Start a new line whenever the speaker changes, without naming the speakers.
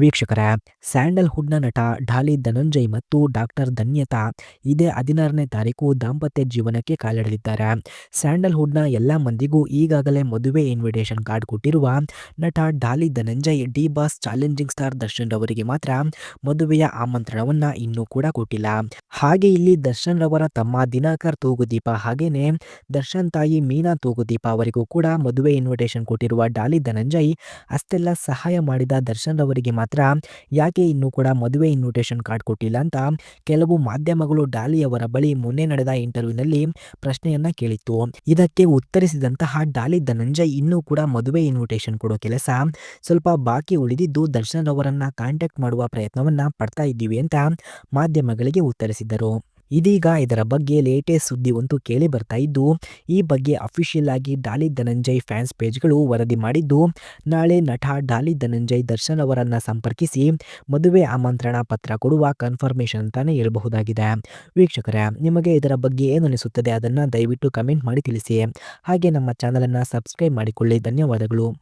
ವೀಕ್ಷಕರೇ ಸ್ಯಾಂಡಲ್ವುಡ್ನ ನಟ ಢಾಲಿ ಧನಂಜಯ್ ಮತ್ತು ಡಾಕ್ಟರ್ ಧನ್ಯತಾ ಇದೇ ಹದಿನಾರನೇ ತಾರೀಕು ದಾಂಪತ್ಯ ಜೀವನಕ್ಕೆ ಕಾಲಿಡಲಿದ್ದಾರೆ. ಸ್ಯಾಂಡಲ್ವುಡ್ನ ಎಲ್ಲ ಮಂದಿಗೂ ಈಗಾಗಲೇ ಮದುವೆ ಇನ್ವಿಟೇಷನ್ ಕಾರ್ಡ್ ಕೊಟ್ಟಿರುವ ನಟ Daali Dhananjay, D boss challenging star Darshan ರವರಿಗೆ ಮಾತ್ರ ಮದುವೆಯ ಆಮಂತ್ರಣವನ್ನು ಇನ್ನೂ ಕೂಡ ಕೊಟ್ಟಿಲ್ಲ. ಹಾಗೆ ಇಲ್ಲಿ ದರ್ಶನ್ ರವರ ತಮ್ಮ ದಿನಾಕರ್ ತೂಗುದೀಪ ಹಾಗೇನೆ ದರ್ಶನ್ ತಾಯಿ ಮೀನಾ ತೂಗುದೀಪ ಅವರಿಗೂ ಕೂಡ ಮದುವೆ ಇನ್ವಿಟೇಷನ್ ಕೊಟ್ಟಿರುವ ಡಾಲಿ ಧನಂಜಯ್ ಅಷ್ಟೆಲ್ಲ ಸಹಾಯ ಮಾಡಿದ ದರ್ಶನ್ ರವರಿಗೆ ಮಾತ್ರ ಯಾಕೆ ಇನ್ನೂ ಕೂಡ ಮದುವೆ ಇನ್ವಿಟೇಷನ್ ಕಾರ್ಡ್ ಕೊಟ್ಟಿಲ್ಲ ಅಂತ ಕೆಲವು ಮಾಧ್ಯಮಗಳು ಡಾಲಿ ಅವರ ಬಳಿ ಮೊನ್ನೆ ನಡೆದ ಇಂಟರ್ವ್ಯೂನಲ್ಲಿ ಪ್ರಶ್ನೆಯನ್ನ ಕೇಳಿತ್ತು. ಇದಕ್ಕೆ ಉತ್ತರಿಸಿದಂತಹ ಡಾಲಿ ಧನಂಜಯ್ ಇನ್ನೂ ಕೂಡ ಮದುವೆ ಇನ್ವಿಟೇಷನ್ ಕೊಡೋ ಕೆಲಸ ಸ್ವಲ್ಪ ಬಾಕಿ ಉಳಿದಿದ್ದು ದರ್ಶನ್ ರವರನ್ನ ಕಾಂಟ್ಯಾಕ್ಟ್ ಮಾಡುವ ಪ್ರಯತ್ನವನ್ನ ಪಡ್ತಾ ಇದ್ದೀವಿ ಅಂತ ಮಾಧ್ಯಮಗಳಿಗೆ ಉತ್ತರಿಸಿದ್ದರು. ಇದೀಗ ಇದರ ಬಗ್ಗೆ ಲೇಟೆಸ್ಟ್ ಸುದ್ದಿ ಒಂದು ಕೇಳಿ ಬರ್ತಾ ಇದ್ದು, ಈ ಬಗ್ಗೆ ಅಫಿಷಿಯಲ್ ಆಗಿ ಡಾಲಿ ಧನಂಜಯ್ ಫ್ಯಾನ್ಸ್ ಪೇಜ್ಗಳು ವರದಿ ಮಾಡಿದ್ದು, ನಾಳೆ ನಟ ಡಾಲಿ ಧನಂಜಯ್ ದರ್ಶನ್ ಅವರನ್ನು ಸಂಪರ್ಕಿಸಿ ಮದುವೆ ಆಮಂತ್ರಣ ಪತ್ರ ಕೊಡುವ ಕನ್ಫರ್ಮೇಷನ್ ಅಂತಲೇ ಹೇಳಬಹುದಾಗಿದೆ. ವೀಕ್ಷಕರೇ, ನಿಮಗೆ ಇದರ ಬಗ್ಗೆ ಏನು ಅನಿಸುತ್ತದೆ ಅದನ್ನು ದಯವಿಟ್ಟು ಕಮೆಂಟ್ ಮಾಡಿ ತಿಳಿಸಿ. ಹಾಗೆ ನಮ್ಮ ಚಾನಲನ್ನು ಸಬ್ಸ್ಕ್ರೈಬ್ ಮಾಡಿಕೊಳ್ಳಿ. ಧನ್ಯವಾದಗಳು.